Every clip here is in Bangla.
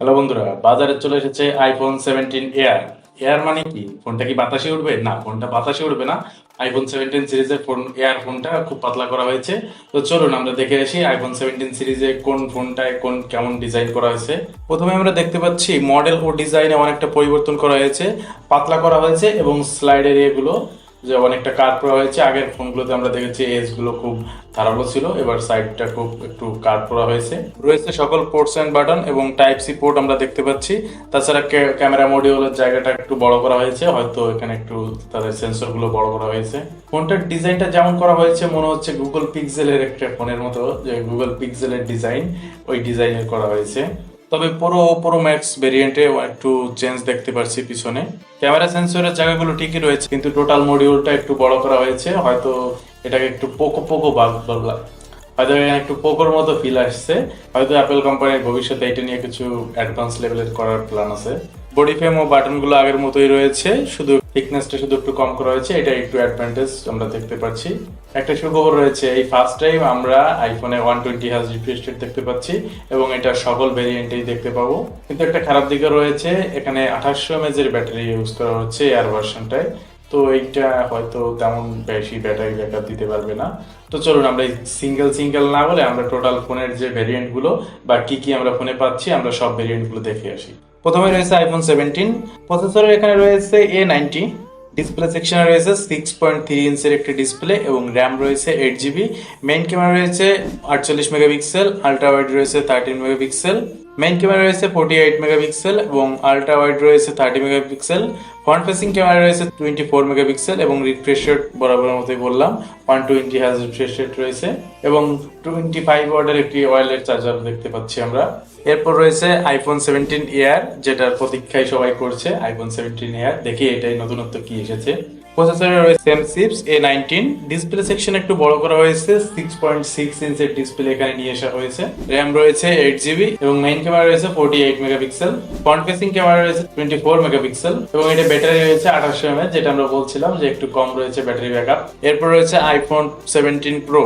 হ্যালো বন্ধুরা, বাজারে চলে এসেছে আইফোন সেভেন্টিন এয়ার এয়ার মানে কি? ফোনটা কি বাতাসে উঠবে না, ফোনটা বাতাসে উঠবে না। আইফোন সেভেন্টিন সিরিজের ফোন এয়ার ফোনটা খুব পাতলা করা হয়েছে। তো চলুন আমরা দেখে আসি আইফোন সেভেন্টিন সিরিজে কোন ফোনটায় কোন কেমন ডিজাইন করা হয়েছে। প্রথমে আমরা দেখতে পাচ্ছি মডেল ও ডিজাইনে অনেকটা পরিবর্তন করা হয়েছে। পাতলা করা হয়েছে এবং স্লাইড এরিয়াগুলো যে অনেকটা কাট করা হয়েছে, আগের ফোনগুলোতে আমরা দেখেছি এজগুলো খুব ধারালো ছিল, এবার সাইডটা খুব একটু কাট করা হয়েছে। রয়েছে সকল পোর্টস অ্যান্ড বাটন এবং টাইপ সি পোর্ট আমরা দেখতে পাচ্ছি। তাছাড়া ক্যা- ক্যামেরা মডিউলের জায়গাটা একটু বড় করা হয়েছে, হয়তো এখানে একটু তাদের সেন্সরগুলো বড় করা হয়েছে। ফোনটার ডিজাইনটা যেমন করা হয়েছে, মনে হচ্ছে গুগল পিক্সেলের একটা ফোনের মতো, যে গুগল পিক্সেলের ডিজাইন, ওই ডিজাইনের করা হয়েছে। তবে পুরো পুরো ম্যাক্স ভেরিয়েন্টে একটু চেঞ্জ দেখতে পারছি পিছনে। ক্যামেরা সেন্সরের জায়গাগুলো ঠিকই রয়েছে, কিন্তু টোটাল মডিউলটা একটু বড় করা হয়েছে, হয়তো এটাকে একটু পোকো পোকো বলা হয়তো একটু পোকোর মতো ফিল আসছে, হয়তো অ্যাপেল কোম্পানির ভবিষ্যতে এটা নিয়ে কিছু অ্যাডভান্স লেভেলের করার প্ল্যান আছে। বডি ফ্রেম ও বাটনগুলো আগের মতোই রয়েছে। শুধু থিকনেসটা শুধু একটু কম করা হয়েছে এটা একটু অ্যাডভান্টেজ আমরা দেখতে পাচ্ছি। একটা সুখবর রয়েছে, এই ফার্স্ট টাইম আমরা আইফোনে ওয়ান টোয়েন্টি হাজ রিফ্রেশ রেট দেখতে পাচ্ছি এবং এটা সকল ভেরিয়েন্টেই দেখতে পাবো। কিন্তু একটা খারাপ দিকও রয়েছে, এখানে আঠাশশো এমএজ এর ব্যাটারি ইউজ করা হচ্ছে এয়ার ভার্সনটায় তো এইটা হয়তো তেমন বেশি ব্যাটারি ব্যাকআপ দিতে পারবে না। তো চলুন আমরা সিঙ্গেল সিঙ্গেল না বলে আমরা টোটাল ফোনের যে ভেরিয়েন্টগুলো বা কি কি আমরা ফোনে পাচ্ছি, আমরা সব ভেরিয়েন্টগুলো দেখে আসি। প্রথমে রয়েছে আইফোন সেভেন্টিন প্রসেসরের এখানে রয়েছে এ নাইনটি ডিসপ্লে সেকশনে রয়েছে সিক্স পয়েন্ট থ্রি ইঞ্চের একটি ডিসপ্লে এবং র্যাম রয়েছে এইট জিবি মেন ক্যামেরা রয়েছে আটচল্লিশ মেগাপিক্সেল আল্ট্রা ওয়াইড রয়েছে থার্টিন মেগাপিক্সেল মেইন ক্যামেরা রয়েছে ফোর্টি এইট মেগাপিক্সেল এবং আল্ট্রা ওয়াইড রয়েছে thirty megapixel front facing camera রয়েছে টোয়েন্টি ফোর মেগাপিক্সেল এবং রিফ্রেশ রেট বরাবর মতোই বললাম ওয়ান টোয়েন্টি হাজ রিফ্রেশ রেট রয়েছে এবং টোয়েন্টি ফাইভ ওয়ার্ডের একটি ওয়ারলেস চার্জার দেখতে পাচ্ছি আমরা। এরপর রয়েছে আইফোন সেভেন্টিন এয়ার যেটার প্রতীক্ষায় সবাই করছে আইফোন সেভেন্টিন এয়ার দেখি এটাই নতুনত্ব কি এসেছে। প্রসেসরে রয়েছে same chips A nineteen display section একটু বড় করা হয়েছে সিক্স পয়েন্ট সিক্স ইঞ্চের ডিসপ্লে এখানে নিয়ে আসা হয়েছে। র্যাম রয়েছে এইট জিবি এবং মেইন ক্যামেরা রয়েছে forty eight megapixel front facing camera রয়েছে টোয়েন্টি ফোর মেগাপিক্সেল এবং এটা ব্যাটারি রয়েছে আঠাশশো এমএচ যেটা আমরা বলছিলাম যে একটু কম রয়েছে ব্যাটারি ব্যাকআপ এরপর রয়েছে আইফোন সেভেন্টিন প্রো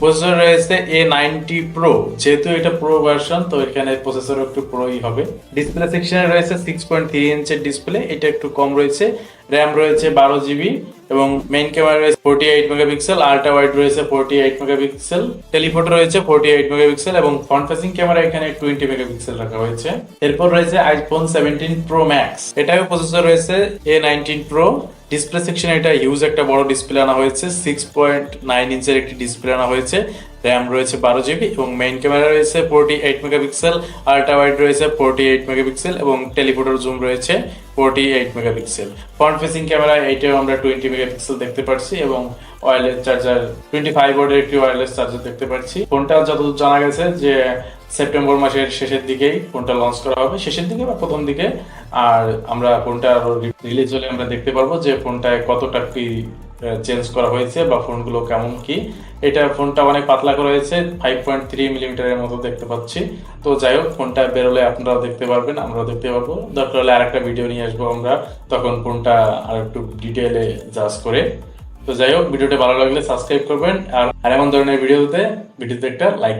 প্রসেসর রয়েছে এ নাইনটি প্রো যেহেতু এটা প্রো ভার্সন তো এখানে প্রসেসর একটু প্রোই হবে। ডিসপ্লে সেকশনে রয়েছে সিক্স পয়েন্ট থ্রি ইঞ্চের ডিসপ্লে এটা একটু কম রয়েছে। র্যাম রয়েছে বারো জিবি এবং মেইন ক্যামেরা রয়েছে forty eight megapixel ultra wide রয়েছে ফোর্টি এইট মেগাপিক্সেল টেলিফোটো রয়েছে ফোর্টি এইট মেগাপিক্সেল এবং ফ্রন্ট ফেসিং ক্যামেরা এখানে টোয়েন্টি মেগাপিক্সেল রাখা হয়েছে। এরপর রয়েছে আইফোন সেভেন্টিন প্রো ম্যাক্স এটাও প্রসেসর রয়েছে এ নাইনটিন প্রো ডিসপ্লে সেকশনে এটা হিউজ একটা বড় ডিসপ্লে আনা হয়েছে সিক্স পয়েন্ট নাইন ইঞ্চের একটি ডিসপ্লে আনা হয়েছে। র্যাম রয়েছে বারো জিবি এবং মেইন ক্যামেরা রয়েছে forty eight megapixel ultra wide রয়েছে ফোর্টি এইট মেগাপিক্সেল এবং টেলিফোটোর জুম রয়েছে forty eight megapixel front facing camera এইটাও আমরা টোয়েন্টি মেগাপিক্সেল দেখতে পাচ্ছি এবং ওয়্যারলেস চার্জার টোয়েন্টি ফাইভ ওয়ার্ডের একটি ওয়্যারলেস চার্জার দেখতে পাচ্ছি ফোনটা যতদূর জানা গেছে যে সেপ্টেম্বর মাসের শেষের দিকেই ফোনটা লঞ্চ করা হবে, শেষের দিকে বা প্রথম দিকে। আর আমরা ফোনটা রিলিজ হলে আমরা দেখতে পারব যে ফোনটায় কতটা কি চেঞ্জ করা হয়েছে বা ফোনগুলো কেমন কি। এটা ফোনটা অনেক পাতলা করা হয়েছে ফাইভ পয়েন্ট থ্রি মিলিমিটারের মতো দেখতে পাচ্ছি। তো যাই হোক, ফোনটা বেরোলে আপনারা দেখতে পারবেন আমরা দেখতে পারব। দরকার হলে আরেকটা ভিডিও নিয়ে আসব আমরা, তখন ফোনটা আর একটু ডিটেলে জাজ করে। তো যাই হোক ভিডিওটা ভালো লাগলে সাবস্ক্রাইব করবেন, আর আর এমন ধরনের ভিডিওতে ভিডিওতে একটা লাইক